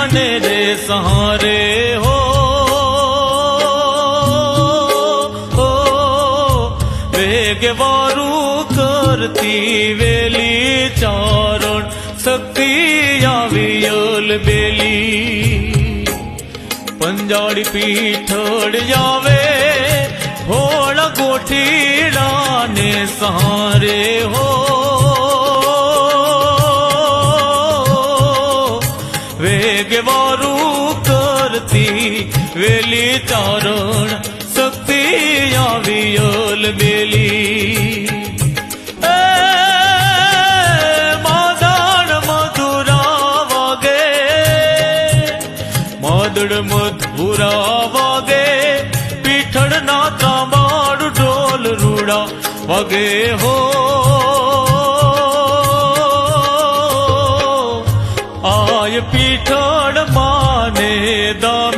जाने रे सहारे हो। हो वेगवारू करती वेली, चारण शक्ति आवियल बेली। पंजाड़ी पीठड़ जावे, होड़ गोठीड़ा ने सहारे વેગવારું કરતી વેલી ચારણ શક્તિ આવી બેલી. એ માદણ મધુરા વાગે માદડ મધુરા વાગે પીઠળ ના તાંબાડ ઢોલ રૂડા વાગે હો. આય પીઠળ માને દા